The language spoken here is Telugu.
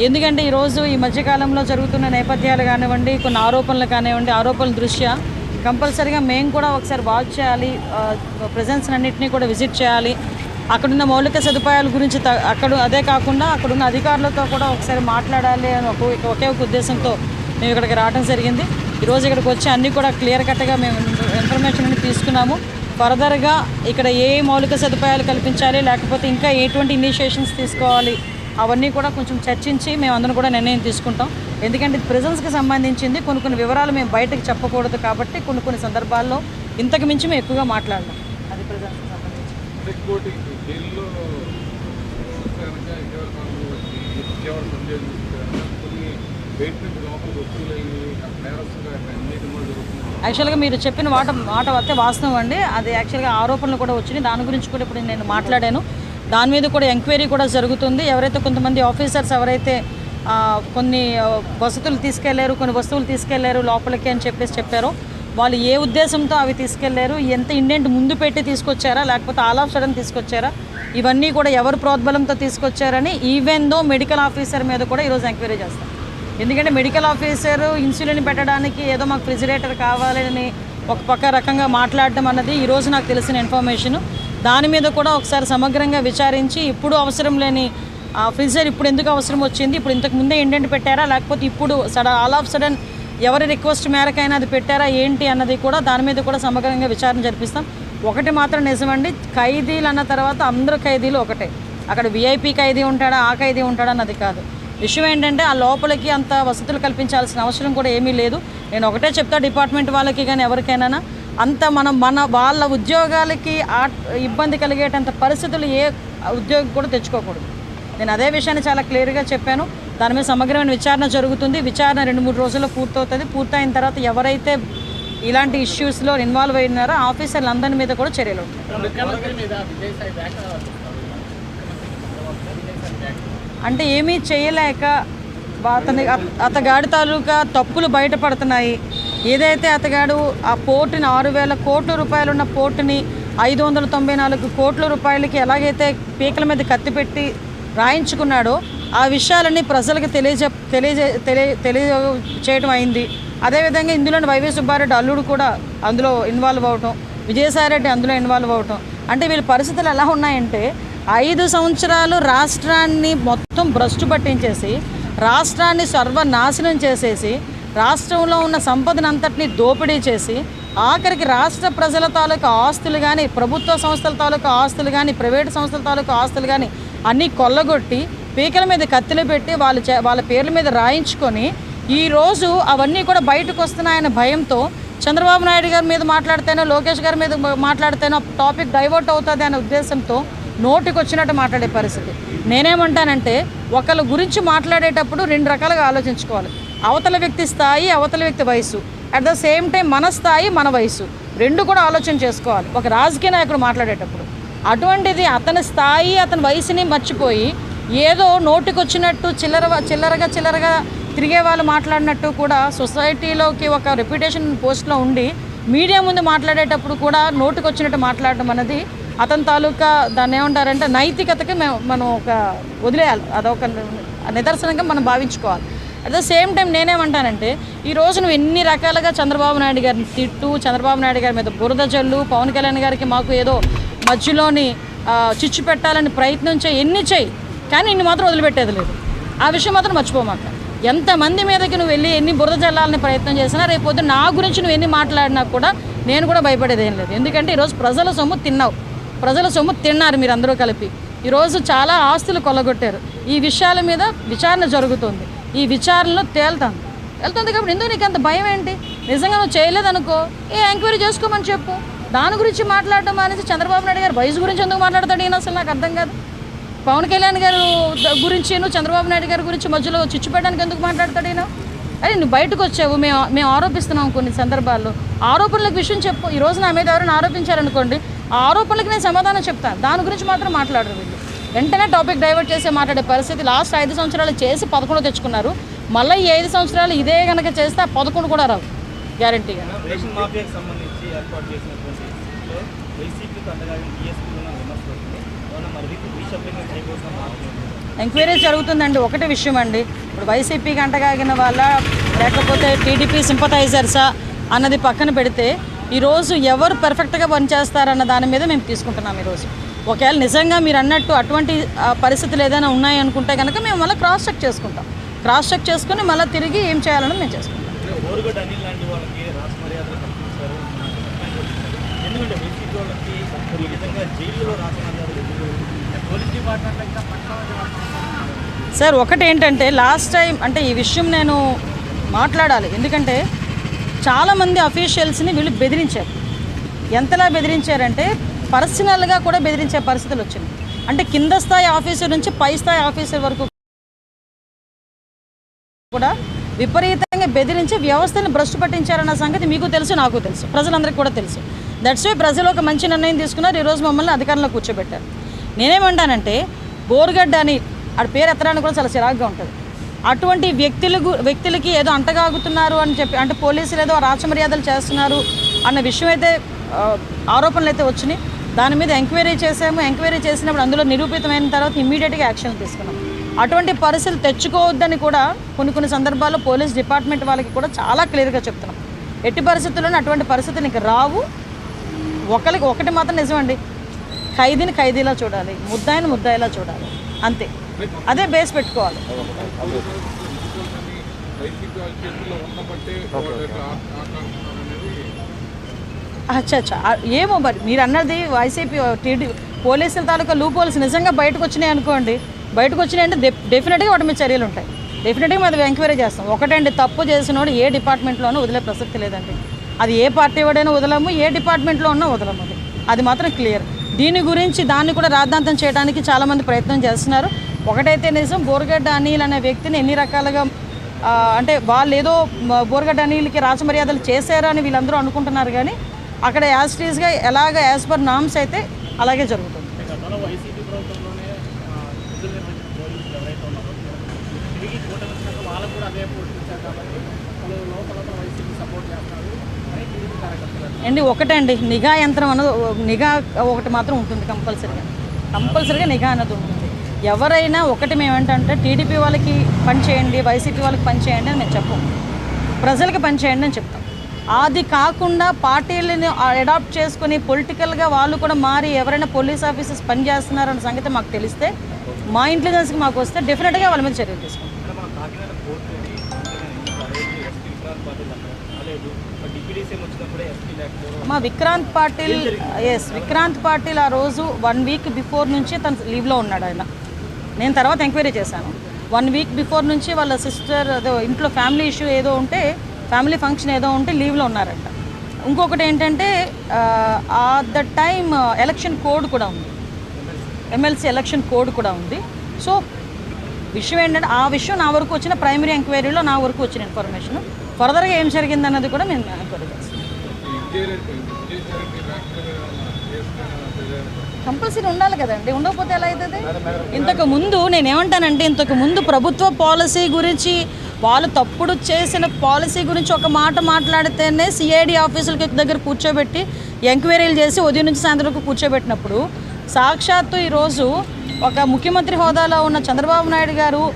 ఎందుకంటే ఈరోజు ఈ మధ్యకాలంలో జరుగుతున్న నేపథ్యాలు కానివ్వండి కొన్ని ఆరోపణలు కానివ్వండి ఆరోపణల దృష్ట్యా కంపల్సరీగా మేము కూడా ఒకసారి వాచ్ చేయాలి ప్రజెన్స్ అన్నింటినీ కూడా విజిట్ చేయాలి. అక్కడున్న మౌలిక సదుపాయాల గురించి త- అక్కడ అదే కాకుండా అక్కడున్న అధికారులతో కూడా ఒకసారి మాట్లాడాలి అని ఒక ఒకే ఒక ఉద్దేశంతో మేము ఇక్కడికి రావడం జరిగింది. ఈరోజు ఇక్కడికి వచ్చి అన్నీ కూడా క్లియర్ కట్గా మేము ఇన్ఫర్మేషన్ అన్ని తీసుకున్నాము. ఫర్దర్గా ఇక్కడ ఏ మౌలిక సదుపాయాలు కల్పించాలి లేకపోతే ఇంకా ఎటువంటి ఇనిషియేషన్స్ తీసుకోవాలి అవన్నీ కూడా కొంచెం చర్చించి మేము అందరం కూడా నిర్ణయం తీసుకుంటాం. ఎందుకంటే ఇది ప్రిజన్స్కి సంబంధించింది. కొన్ని కొన్ని వివరాలు మేము బయటకు చెప్పకూడదు కాబట్టి కొన్ని కొన్ని సందర్భాల్లో ఇంతకు మించి మేము ఎక్కువగా మాట్లాడలేం. అది ప్రిజన్స్కి యాక్చువల్గా మీరు చెప్పిన మాట మాట అయితే వాస్తవం అండి. అది యాక్చువల్గా ఆరోపణలు కూడా వచ్చినాయి. దాని గురించి కూడా ఇప్పుడు నేను మాట్లాడాను. దాని మీద కూడా ఎంక్వైరీ కూడా జరుగుతుంది. ఎవరైతే కొంతమంది ఆఫీసర్స్ ఎవరైతే కొన్ని వసతులు తీసుకెళ్ళారు కొన్ని వస్తువులు తీసుకెళ్ళారు లోపలికి అని చెప్పేసి చెప్పారో వాళ్ళు ఏ ఉద్దేశంతో అవి తీసుకెళ్ళారు ఎంత ఇండెంట్ ముందు పెట్టి తీసుకొచ్చారా లేకపోతే ఆల్ ఆఫ్ సడన్ తీసుకొచ్చారా ఇవన్నీ కూడా ఎవరు ప్రోద్బలంతో తీసుకొచ్చారని ఈవెన్ దో మెడికల్ ఆఫీసర్ మీద కూడా ఈరోజు ఎంక్వైరీ చేస్తాం ఎందుకంటే మెడికల్ ఆఫీసర్ ఇన్సులిన్ పెట్టడానికి ఏదో మాకు ఫ్రిజిరేటర్ కావాలని ఒక పక్క రకంగా మాట్లాడడం అన్నది ఈరోజు నాకు తెలిసిన ఇన్ఫర్మేషన్. దాని మీద కూడా ఒకసారి సమగ్రంగా విచారించి ఇప్పుడు అవసరం లేని ఆ ఫ్రిజర్ ఇప్పుడు ఎందుకు అవసరం వచ్చింది? ఇప్పుడు ఇంతకు ముందే ఇండెంట్ పెట్టారా? లేకపోతే ఇప్పుడు సడ ఆల్ ఆఫ్ సడన్ ఎవరి రిక్వెస్ట్ మేరకైనా అది పెట్టారా? ఏంటి అన్నది కూడా దాని మీద కూడా సమగ్రంగా విచారణ జరిపిస్తాం. ఒకటి మాత్రం నిజమండి ఖైదీలు అన్న తర్వాత అందరూ ఖైదీలు ఒకటే. అక్కడ విఐపీ ఖైదీ ఉంటాడా? ఆ ఖైదీ ఉంటాడా అన్నది కాదు. విషయం ఏంటంటే ఆ లోపలికి అంత వసతులు కల్పించాల్సిన అవసరం కూడా ఏమీ లేదు. నేను ఒకటే చెప్తా డిపార్ట్మెంట్ వాళ్ళకి కానీ ఎవరికైనా అంత మనం మన వాళ్ళ ఉద్యోగాలకి ఆ ఇబ్బంది కలిగేటంత పరిస్థితులు ఏ ఉద్యోగి కూడా తెచ్చుకోకూడదు. నేను అదే విషయాన్ని చాలా క్లియర్గా చెప్పాను. దాని మీద సమగ్రమైన విచారణ జరుగుతుంది. విచారణ రెండు మూడు రోజుల్లో పూర్తవుతుంది. పూర్తయిన తర్వాత ఎవరైతే ఇలాంటి ఇష్యూస్లో ఇన్వాల్వ్ అయినారో ఆఫీసర్లు అందరి మీద కూడా చర్యలు అంటే ఏమీ చేయలేక అతని అత- అతగాడి తాలూకా తప్పులు బయటపడుతున్నాయి. ఏదైతే అతగాడు ఆ పోర్టుని ఆరు వేల కోట్ల రూపాయలు ఉన్న పోర్టుని ఐదు వందల తొంభై నాలుగు కోట్ల రూపాయలకి ఎలాగైతే పీకల మీద కత్తిపెట్టి రాయించుకున్నాడో ఆ విషయాలన్నీ ప్రజలకు తెలియజే తెలియజే తెలియ తెలియచేయడం అయింది. అదేవిధంగా ఇందులోని వైవే సుబ్బారెడ్డి అల్లుడు కూడా అందులో ఇన్వాల్వ్ అవటం విజయసాయిరెడ్డి అందులో ఇన్వాల్వ్ అవటం. అంటే వీళ్ళ పరిస్థితులు ఎలా ఉన్నాయంటే ఐదు సంవత్సరాలు రాష్ట్రాన్ని మొత్తం భ్రష్టు పట్టించేసి రాష్ట్రాన్ని సర్వనాశనం చేసేసి రాష్ట్రంలో ఉన్న సంపదను అంతటినీ దోపిడీ చేసి ఆఖరికి రాష్ట్ర ప్రజల తాలూకా ఆస్తులు కానీ ప్రభుత్వ సంస్థల తాలూకా ఆస్తులు కానీ ప్రైవేటు సంస్థల తాలూకా ఆస్తులు కానీ అన్నీ కొల్లగొట్టి పీకల మీద కత్తిలు పెట్టి వాళ్ళ చే- వాళ్ళ పేర్ల మీద రాయించుకొని ఈరోజు అవన్నీ కూడా బయటకు వస్తున్నాయన్న భయంతో చంద్రబాబు నాయుడు గారి మీద మాట్లాడితేనో లోకేష్ గారి మీద మాట్లాడితేనో టాపిక్ డైవర్ట్ అవుతుంది అనే ఉద్దేశంతో నోటికి వచ్చినట్టు మాట్లాడే పరిస్థితి. నేనేమంటానంటే ఒకళ్ళ గురించి మాట్లాడేటప్పుడు రెండు రకాలుగా ఆలోచించుకోవాలి. అవతల వ్యక్తి స్థాయి అవతల వ్యక్తి వయసు అట్ ద సేమ్ టైం మన స్థాయి మన వయసు రెండు కూడా ఆలోచన చేసుకోవాలి. ఒక రాజకీయ నాయకుడు మాట్లాడేటప్పుడు. అటువంటిది అతని స్థాయి అతని వయసుని మర్చిపోయి ఏదో నోటికొచ్చినట్టు చిల్లర చిల్లరగా చిల్లరగా తిరిగే వాళ్ళు మాట్లాడినట్టు కూడా సొసైటీలోకి ఒక రెప్యుటేషన్ పోస్ట్లో ఉండి మీడియా ముందు మాట్లాడేటప్పుడు కూడా నోటికొచ్చినట్టు మాట్లాడడం అనేది అతని తాలూకా దాన్ని ఏమంటారంటే నైతికతకి మేము మనం ఒక వదిలేయాలి. అదొక నిదర్శనంగా మనం భావించుకోవాలి. అట్ ద సేమ్ టైం నేనేమంటానంటే ఈ రోజు నువ్వు ఎన్ని రకాలుగా చంద్రబాబు నాయుడు గారిని తిట్టు చంద్రబాబు నాయుడు గారి మీద బురద జల్లు పవన్ కళ్యాణ్ గారికి మాకు ఏదో మధ్యలోని చిచ్చు పెట్టాలని ప్రయత్నం చేయి ఎన్ని చేయి. కానీ నిన్ను మాత్రం వదిలిపెట్టేది లేదు. ఆ విషయం మాత్రం మర్చిపోమాక. ఎంతమంది మీదకి నువ్వు వెళ్ళి ఎన్ని బురద జల్లాలని ప్రయత్నం చేసినా రేపు నా గురించి నువ్వు ఎన్ని మాట్లాడినా కూడా నేను కూడా భయపడేది ఏం లేదు. ఎందుకంటే ఈరోజు ప్రజల సొమ్ము తిన్నావు. ప్రజల సొమ్ము తిన్నారు మీరు అందరూ కలిపి. ఈరోజు చాలా ఆస్తులు కొల్లగొట్టారు. ఈ విషయాల మీద విచారణ జరుగుతుంది. ఈ విచారణలో తేలుతుంది. వెళ్తుంది కాబట్టి ఎందుకు నీకు అంత భయం ఏంటి? నిజంగా నువ్వు చేయలేదనుకో ఏ ఎంక్వైరీ చేసుకోమని చెప్పు. దాని గురించి మాట్లాడటం అనేసి చంద్రబాబు నాయుడు గారు వయసు గురించి ఎందుకు మాట్లాడతాడు ఈయన అసలు నాకు అర్థం కాదు. పవన్ కళ్యాణ్ గారు గురించి నువ్వు చంద్రబాబు నాయుడు గారి గురించి మధ్యలో చిచ్చు పెట్టడానికి ఎందుకు మాట్లాడతాడు ఈయన? అరే నువ్వు బయటకు వచ్చావు మేము మేము ఆరోపిస్తున్నాం కొన్ని సందర్భాల్లో. ఆరోపణలకు విషయం చెప్పు. ఈరోజు నా మీద ఎవరైనా ఆరోపించారనుకోండి ఆ ఆరోపణలకు నేను సమాధానం చెప్తాను దాని గురించి మాత్రం మాట్లాడరు వీళ్ళు. వెంటనే టాపిక్ డైవర్ట్ చేసి మాట్లాడే పరిస్థితి లాస్ట్ ఐదు సంవత్సరాలు చేసి పదకొండు తెచ్చుకున్నారు. మళ్ళీ ఈ ఐదు సంవత్సరాలు ఇదే కనుక చేస్తే ఆ పదకొండు కూడా రావు. గ్యారంటీగా ఎంక్వైరీ జరుగుతుందండి. ఒకటే విషయం అండి. ఇప్పుడు వైసీపీకి అంటగాగిన వాళ్ళ లేకపోతే టీడీపీ సింపథైజర్సా అన్నది పక్కన పెడితే ఈరోజు ఎవరు పర్ఫెక్ట్గా పనిచేస్తారన్న దాని మీద మేము తీసుకుంటున్నాం ఈరోజు. ఒకవేళ నిజంగా మీరు అన్నట్టు అటువంటి పరిస్థితులు ఏదైనా ఉన్నాయి అనుకుంటే కనుక మేము మళ్ళీ క్రాస్ చెక్ చేసుకుంటాం. క్రాస్ చెక్ చేసుకుని మళ్ళీ తిరిగి ఏం చేయాలని మేము చేసుకుంటాం. సార్ ఒకటి ఏంటంటే లాస్ట్ టైం అంటే ఈ విషయం నేను మాట్లాడాలి. ఎందుకంటే చాలామంది అఫీషియల్స్ని వీళ్ళు బెదిరించారు. ఎంతలా బెదిరించారంటే పర్సనల్గా కూడా బెదిరించే పరిస్థితులు వచ్చింది. అంటే కింద స్థాయి ఆఫీసర్ నుంచి పై స్థాయి ఆఫీసర్ వరకు కూడా విపరీతంగా బెదిరించి వ్యవస్థని భ్రష్టు పట్టించారన్న సంగతి మీకు తెలుసు నాకు తెలుసు ప్రజలందరికీ కూడా తెలుసు. దట్స్ వై ప్రజలు ఒక మంచి నిర్ణయం తీసుకున్నారు ఈరోజు మమ్మల్ని అధికారంలో కూర్చోబెట్టారు. నేనేమంటానంటే బోర్గడ్డ అని ఆడ పేరు ఎత్తడానికి కూడా చాలా చిరాగ్గా ఉంటుంది. అటువంటి వ్యక్తులకు వ్యక్తులకి ఏదో అంటగాగుతున్నారు అని చెప్పి అంటే పోలీసులు ఏదో రాచమర్యాదలు చేస్తున్నారు అన్న విషయం అయితే ఆరోపణలు అయితే వచ్చినాయి. దాని మీద ఎంక్వైరీ చేసాము ఎంక్వైరీ చేసినప్పుడు అందులో నిరూపితమైన తర్వాత ఇమీడియట్గా యాక్షన్ తీసుకున్నాం. అటువంటి పరిస్థితులు తెచ్చుకోవద్దని కూడా కొన్ని కొన్ని సందర్భాల్లో పోలీస్ డిపార్ట్మెంట్ వాళ్ళకి కూడా చాలా క్లియర్గా చెప్తున్నాం. ఎట్టి పరిస్థితుల్లోనూ అటువంటి పరిస్థితులు ఇంక రావు. ఒకరికి ఒకటి మాత్రం నిజమండి. ఖైదీని ఖైదీలా చూడాలి. ముద్దాయిని ముద్దాయిలా చూడాలి. అంతే. అదే బేస్ పెట్టుకోవాలి. ఓకే వాళ్ళ చేతుల్లో ఉన్నబట్టే వాళ్ళు ఇట్లా ఆ- ఆకాంక్షిస్తున్నారు అనేది అచ్చా అచ్చా. ఏమో మరి మీరు అన్నది వైసీపీ టీడీ పోలీసుల తాలూకా లూపోల్స్ నిజంగా బయటకు వచ్చినాయి అనుకోండి. బయటకు వచ్చినాయి అంటే డెఫినెట్గా వాటి మీద చర్యలు ఉంటాయి. డెఫినెట్గా మనం ఎంక్వైరీ చేస్తాం. ఒకటండి తప్పు చేసినోడు ఏ డిపార్ట్మెంట్లోనూ వదిలే ప్రసక్తి లేదండి. అది ఏ పార్టీ వాడైనా వదలము ఏ డిపార్ట్మెంట్లో ఉన్నా వదలము అది. అది మాత్రం క్లియర్ దీని గురించి దాన్ని కూడా రాద్ధాంతం చేయడానికి చాలామంది ప్రయత్నం చేస్తున్నారు. ఒకటైతే నిజం బోర్గడ్డ అనిల్ అనే వ్యక్తిని ఎన్ని రకాలుగా అంటే వాళ్ళు ఏదో బోర్గడ్డ అనిల్కి రాజమర్యాదలు చేశారని వీళ్ళందరూ అనుకుంటున్నారు కానీ అక్కడ యాజ్ టీజ్గా ఎలాగ యాజ్ పర్ నామ్స్ అయితే అలాగే జరుగుతుంది. అండి ఒకటండి నిఘా యంత్రం అన్నది నిఘా ఒకటి మాత్రం ఉంటుంది కంపల్సరీగా. కంపల్సరీగా నిఘా అన్నది ఉంటుంది. ఎవరైనా ఒకటి మేము ఏంటంటే టీడీపీ వాళ్ళకి పని చేయండి వైసీపీ వాళ్ళకి పని చేయండి అని మేము చెప్పం. ప్రజలకు పని చేయండి అని చెప్తాం. అది కాకుండా పార్టీలను అడాప్ట్ చేసుకొని పొలిటికల్గా వాళ్ళు కూడా మారి ఎవరైనా పోలీస్ ఆఫీసర్స్ పని చేస్తున్నారన్న సంగతి మాకు తెలిస్తే మా ఇంటెలిజెన్స్కి మాకు వస్తే డెఫినెట్గా వాళ్ళ మీద చర్యలు తీసుకుంటాం. మా విక్రాంత్ పాటిల్ ఎస్ విక్రాంత్ పాటిల్ ఆ రోజు వన్ వీక్ బిఫోర్ నుంచి తను లీవ్లో ఉన్నాడు ఆయన. నేను తర్వాత ఎంక్వైరీ చేశాను. వన్ వీక్ బిఫోర్ నుంచి వాళ్ళ సిస్టర్ అదో ఇంట్లో ఫ్యామిలీ ఇష్యూ ఏదో ఉంటే ఫ్యామిలీ ఫంక్షన్ ఏదో ఉంటే లీవ్లో ఉన్నారంట. ఇంకొకటి ఏంటంటే ఆ ద టైమ్ ఎలక్షన్ కోడ్ కూడా ఉంది. ఎమ్మెల్సీ ఎలక్షన్ కోడ్ కూడా ఉంది. సో విషయం ఏంటంటే ఆ విషయం నా వరకు వచ్చిన ప్రైమరీ ఎంక్వైరీలో నా వరకు వచ్చిన ఇన్ఫర్మేషన్ ఫర్దర్గా ఏం జరిగిందన్నది కూడా మేము ఎంక్వైరీ చేస్తాం. కంపల్సరీ ఉండాలి కదండి. ఉండకపోతే ఎలా అవుతుంది? ఇంతకు ముందు నేను ఏమంటానంటే ఇంతకు ముందు ప్రభుత్వ పాలసీ గురించి వాళ్ళు తప్పుడు చేసిన పాలసీ గురించి ఒక మాట మాట్లాడితేనే సిఐడి ఆఫీసులకి దగ్గర కూర్చోబెట్టి ఎంక్వైరీలు చేసి ఉదయం నుంచి సాయంత్రం కూర్చోబెట్టినప్పుడు సాక్షాత్తు ఈరోజు ఒక ముఖ్యమంత్రి హోదాలో ఉన్న చంద్రబాబు నాయుడు గారు